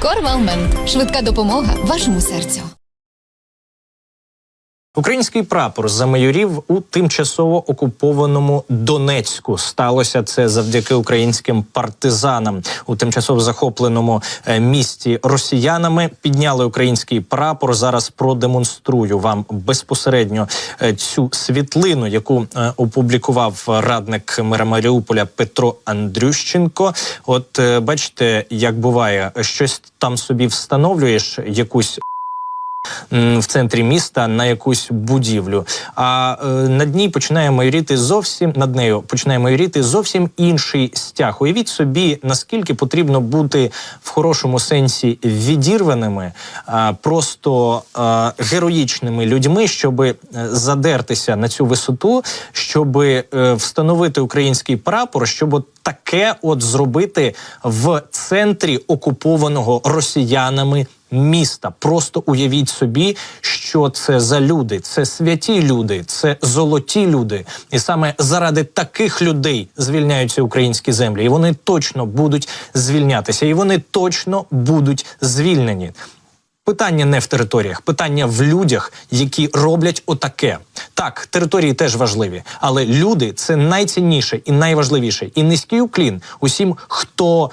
Корвалмен швидка допомога вашому серцю. Український прапор замайорів у тимчасово окупованому Донецьку. Сталося це завдяки українським партизанам у тимчасово захопленому е, місті росіянами. Підняли український прапор. Зараз продемонструю вам безпосередньо е, цю світлину, яку е, опублікував радник мера Маріуполя Петро Андрющенко. От бачите, як буває, щось там собі встановлюєш, якусь в центрі міста на якусь будівлю. А е, над ній починає майоріти зовсім над нею починає майоріти зовсім інший стяг. Уявіть собі, наскільки потрібно бути в хорошому сенсі відірваними, а, просто а, героїчними людьми, щоб задертися на цю висоту, щоб встановити український прапор, щоб таке от зробити в центрі окупованого росіянами міста. Просто уявіть собі, що це за люди. Це святі люди, це золоті люди. І саме заради таких людей звільняються українські землі. І вони точно будуть звільнятися, і вони точно будуть звільнені. Питання не в територіях, питання в людях, які роблять отаке. Так, території теж важливі, але люди це найцінніше і найважливіше. І низький уклін усім, хто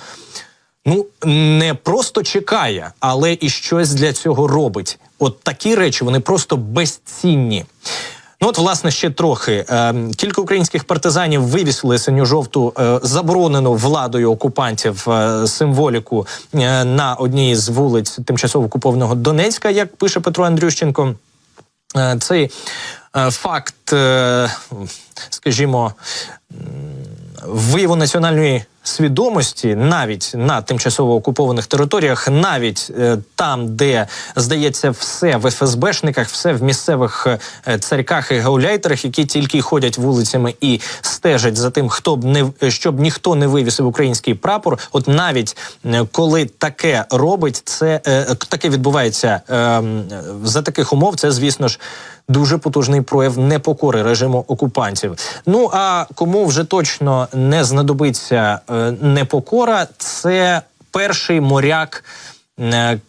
ну не просто чекає, але і щось для цього робить. От такі речі вони просто безцінні. Ну от, власне, ще трохи. Е, кілька українських партизанів вивісили синьо-жовту е, заборонену владою окупантів е, символіку е, на одній з вулиць тимчасово окупованого Донецька, як пише Петро Андрющенко. Цей факт, скажімо, вияву національної свідомості навіть на тимчасово окупованих територіях, навіть е, там, де здається, все в ФСБшниках, все в місцевих е, царьках і гауляйтерах, які тільки ходять вулицями і стежать за тим, хто б не щоб ніхто не вивісив український прапор. От навіть е, коли таке робить, це е, таке відбувається е, за таких умов. Це звісно ж. Дуже потужний прояв непокори режиму окупантів. Ну а кому вже точно не знадобиться е, непокора, це перший моряк. е,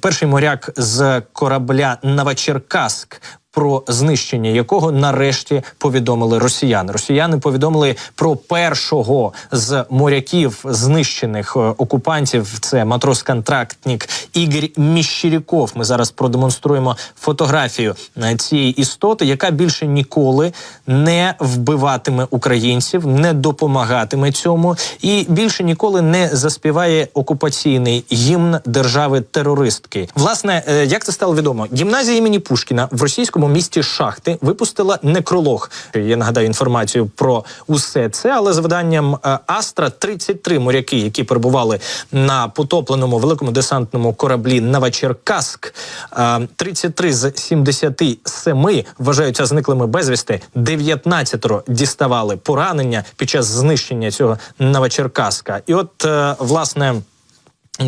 Перший моряк з корабля Новочеркаськ, про знищення якого нарешті повідомили росіяни. Росіяни повідомили про першого з моряків знищених е, окупантів. Це матрос-контрактник Ігор Міщиріков. Ми зараз продемонструємо фотографію е, цієї істоти, яка більше ніколи не вбиватиме українців, не допомагатиме цьому і більше ніколи не заспіває окупаційний гімн держави терористки. Власне, е, як це стало відомо, гімназія імені Пушкіна в російському місті Шахти випустила некролог. Я нагадаю інформацію про усе це, але за виданням е, Астра 33 моряки, які перебували на потопленому великому десантному кораблі Новочеркаськ, е, 33 з 77 вважаються зниклими безвісти. 19 діставали поранення під час знищення цього Новочеркаська. І от е, власне.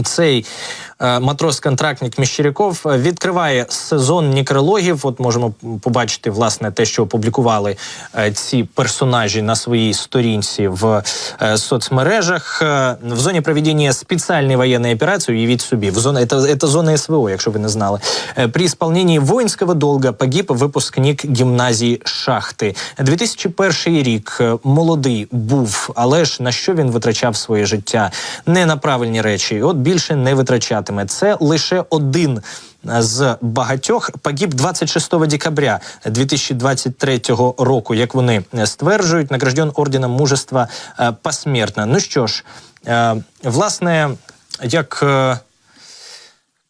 Цей е, матрос-контрактник Міщиряков е, відкриває сезон нікрологів. От можемо побачити власне те, що опублікували е, ці персонажі на своїй сторінці в е, соцмережах. Е, в зоні проведення спеціальної воєнної операції, уявіть собі, в зоні, це, це зона СВО, якщо ви не знали. Е, при исполнении воинского долга погиб випускник гімназії Шахти. 2001 рік е, молодий був, але ж на що він витрачав своє життя? Не на правильні речі. От більше не витрачатиме. Це лише один з багатьох погиб 26 декабря 2023 року, як вони е, стверджують, награжден орденом мужества е, посмертно. Ну що ж, е, власне, як е,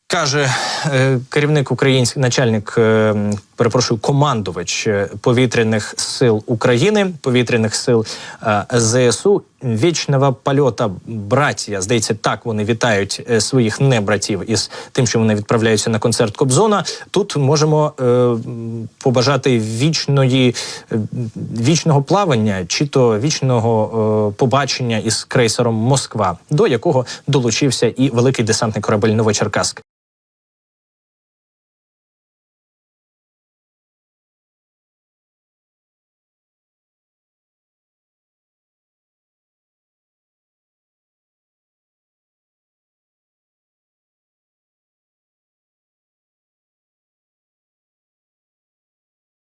каже е, керівник український начальник, е, перепрошую, командувач е, повітряних сил України, повітряних сил е, ЗСУ. Вічного польота братія. Здається, так вони вітають е, своїх небратів із тим, що вони відправляються на концерт Кобзона. Тут можемо е, побажати вічної е, вічного плавання, чи то вічного е, побачення із крейсером Москва, до якого долучився і великий десантний корабель Новочеркаськ.